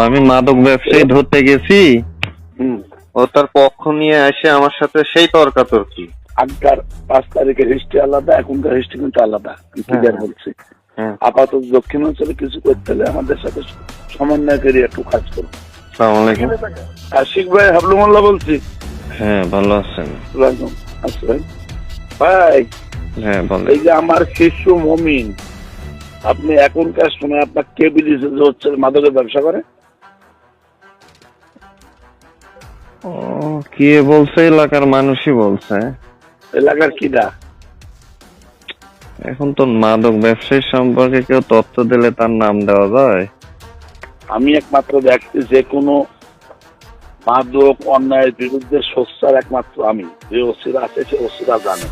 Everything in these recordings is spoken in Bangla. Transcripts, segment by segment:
আমি মাদক ব্যবসায়ী ধরতে গেছি। হুম। ও তার পক্ষ নিয়ে এসে আমার সাথে সেই তর্কাতর্কি। আগকার পাঁচ তারিখের হিস্ট্রি আলাদা এখনকার হিস্ট্রি কিন্তু আলাদা ক্লিয়ার হ্যাঁ। বলছি। হ্যাঁ। আপাতত দক্ষিণ অঞ্চলে কিছু করতে হলে আমাদের সাথে সমন্বয় করে একটু কাজ করুন আসসালামু আশিক ভাই হাবলুমোল্লা বলছি। হ্যাঁ ভালো আছেন। ভাই ভাই হ্যাঁ এই যে আমার শিশু মমিন আপনি এখনকার সময় আপনার কে যে হচ্ছে মাদকের ব্যবসা করে? ও কে বলছে? এলাকার মানুষই বলছে। এলাকার কিডা এখন তো মাদক ব্যবসায়ী সম্পর্কে কেউ তথ্য দিলে তার নাম দেওয়া যায়? আমি একমাত্র ব্যক্তি যে কোনো মাদক অন্যায়ের বিরুদ্ধে সোচ্চার একমাত্র আমি। যে ওসিরা আছে সে ওসিরা জানে।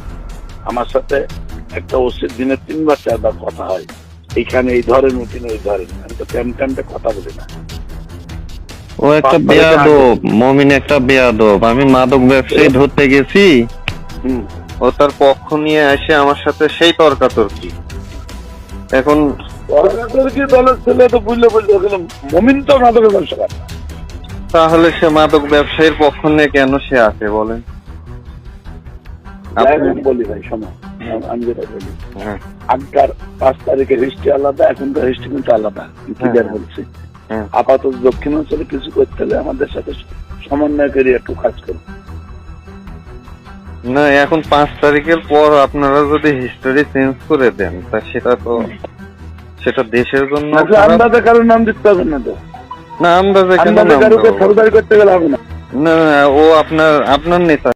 আমার সাথে একটা ওসির দিনে তিনবার চারবার কথা হয়। এইখানে এই ধরেন ওইখানে ওই ধরেন। আমি তো ক্যাম্প ক্যাম্পে কথা বলি না। ও একটা বেয়াদব মমিন একটা বেয়াদব। আমি মাদক ব্যবসায়ী ধরতে গেছি। ও তার পক্ষ নিয়ে এসে আমার সাথে সেই তর্কাতর্কি। এখন সরকারের দলের ছেলে তো বুঝলে বুঝলে মমিন তো মাদকের ব্যবসা তাহলে সে মাদক ব্যবসায়ীর পক্ষ নিয়ে কেন সে আসে বলেন? যাই বলি ভাই শোনো আমি যেটা বলি হ্যাঁ। আগকার পাঁচ তারিখের হিস্ট্রি আলাদা এখনকার হিস্ট্রি কিন্তু আলাদা আমি হ্যাঁ। বলছি হ্যাঁ। আপাতত দক্ষিণ অঞ্চলে কিছু করতে হলে আমাদের সাথে সমন্বয় করে একটু কাজ করুন। না এখন পাঁচ তারিখের পর আপনারা যদি হিস্টোরি চেঞ্জ করে দেন তা সেটা তো সেটা দেশের জন্য আন্দাজে কারোর নাম দিতে হবে না তো। না আন্দাজে কেন নাম করতে গেলে হবে না। না না, ও আপনার আপনার নেতা।